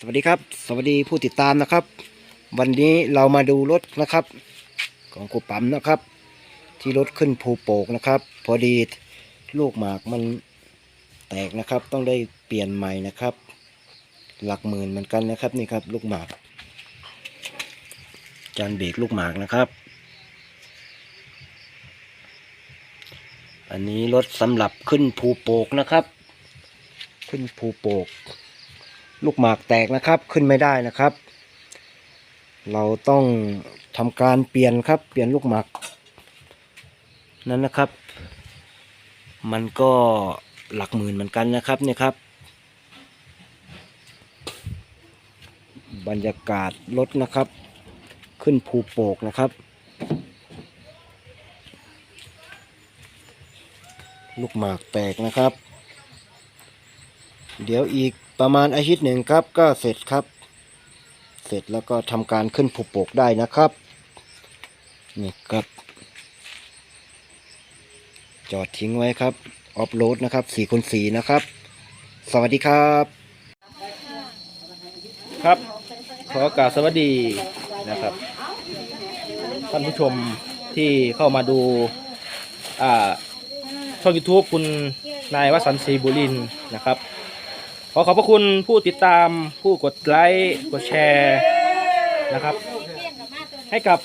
สวัสดีครับ สวัสดีผู้ติดตามนะครับ วันนี้เรามาดูรถนะครับ ของครูปั๊มนะครับ ที่รถขึ้นภูโปกนะครับ พอดีลูกหมากมันแตกนะครับ ต้องได้เปลี่ยนใหม่นะครับ หลักหมื่นเหมือนกันนะครับนี่ครับ ลูกหมาก จานเบรกลูกหมากนะครับ อันนี้รถสำหรับขึ้นภูโปกนะครับ ขึ้นภูโปก ลูกหมากแตกนะครับขึ้นไม่ได้นะครับ เราต้องทำการเปลี่ยนครับ เปลี่ยนลูกหมากนั้นนะครับ มันก็หลักหมื่นเหมือนกันนะครับเนี่ยครับ บรรยากาศรถนะครับ ขึ้นภูโปกนะครับ ลูกหมากแตกนะครับ เดี๋ยวอีกประมาณอาทิตย์หนึ่งครับก็เสร็จครับ เสร็จแล้วก็ทำการขึ้นผูกโปกได้นะครับ นี่ครับ จอดทิ้งไว้ครับ ออฟโรดนะครับสี่คูณสี่นะครับ สวัสดีครับ ครับ ขอกราบสวัสดีนะครับ ท่านผู้ชมที่เข้ามาดู อ่าช่อง YouTube คุณนายวสันต์ศรีบุรินนะครับ ขอขอบพระคุณผู้ติดตามผู้กดไลค์กดแชร์นะครับ ให้กับ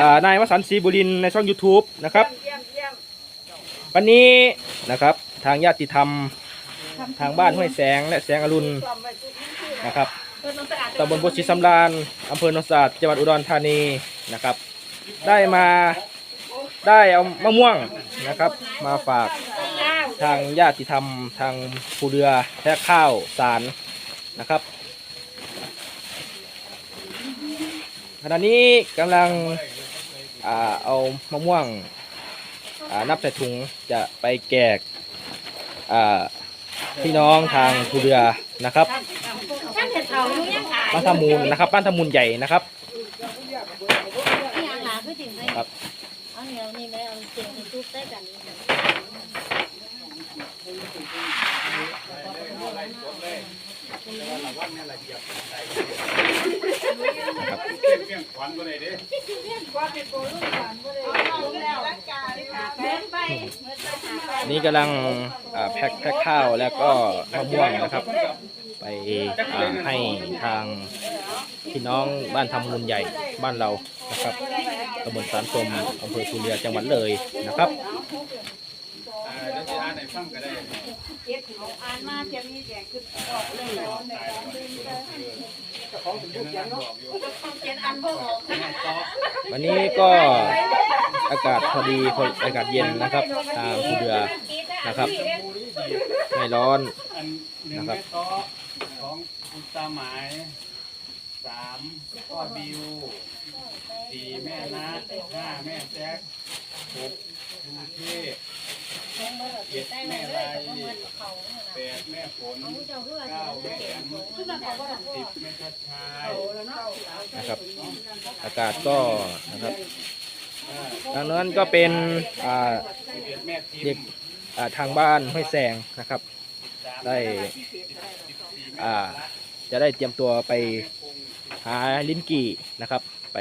อ่านายวสันต์ศรีบุรินทร์ในช่อง YouTube นะครับ วันนี้นะครับทางญาติธรรมทางบ้านห้วยแสงและแสงอรุณนะครับตำบลบุชีสำราญอำเภอโนนสะอาดจังหวัดอุดรธานีนะครับ ได้มาได้เอามะม่วงนะครับ มาฝาก ทางญาติธรรมทางผู้เรือแท้ข้าวสารนะครับขณะนี้กำลังอเอามะม่วงนับใส่ถุงจะไปแจกพี่น้องทางผู้เรือนะครับบ้านทามูลนะครับบ้านทามูลใหญ่นะครับที่ยังหาคือถึงได้ครับเอาเห นี่กำลังแพ็คแพ็คข้าวแล้วก็มะม่วงนะครับ ไปให้ทางพี่น้องบ้านทำมูลใหญ่บ้านเรานะครับตำบลสารสมอำเภอภูเรือจังหวัดเลยนะครับ อ่านมาเทียมนี้แจกคือออกเลยเขียนอันบ่ออกวันนี้ก็อากาศพอดีพออากาศเย็นนะครับทางภูเรือนะครับไม่ร้อนนหนึ่งนะครับแม่ต๊อกสองคุณตาหมายสามพ่อบิวสี่แม่นัดห้าแม่แจ๊คหกดูเทพเจ็ด แม่ไรแปดแม่ฝนเก้าแม่แอมสิบแม่ทัดชายนะครับ อากาศก็นะครับทางนั้นก็เป็นอ่าสิบเอ็ดแม่ทิเด็กอ่าทางบ้านห้วยแสงนะครับ ได้อ่าจะได้เตรียมตัวไปหาลิ้นกี่นะครับ ไป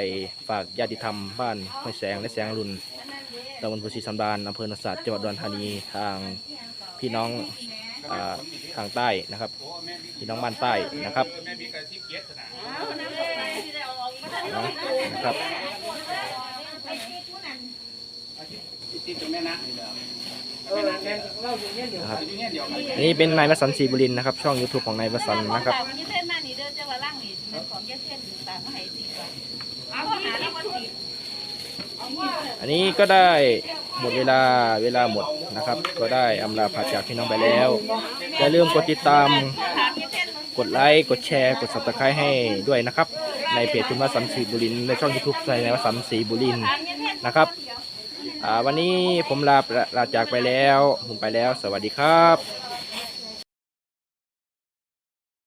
ฝากญาติธรรมบ้านห้วยแสงและแสงอรุณ ตำบลภูชีสันดานอำเภอนนสัตจังหวัดอุดรธานีทางพี่น้องอทางใต้นะครับ พี่น้องบ้านใต้นะครับนะครับนี่เล่าอยู่เนี่ยเดียวนะครับอยู่เนี่ยเดียวกันอันนี้เป็นนายวสันต์ศรีบุรินนะครับ ช่อง YouTube ของนายวสันต์นะครับ อันนี้ก็ได้หมดเวลาเวลาหมดนะครับ ก็ได้อำลาพาจากพี่น้องไปแล้วอย่าลืมกดติดตาม กดไลค์กดแชร์ กด subscribe ให้ด้วยนะครับ ในเพจคุณวสันต์ศรีบุรินในช่อง YouTube ในนายวสันต์ศรีบุรินนะครับวันนี้ผมลาลาจากไปแล้ว ผมไปแล้ว สวัสดีครับ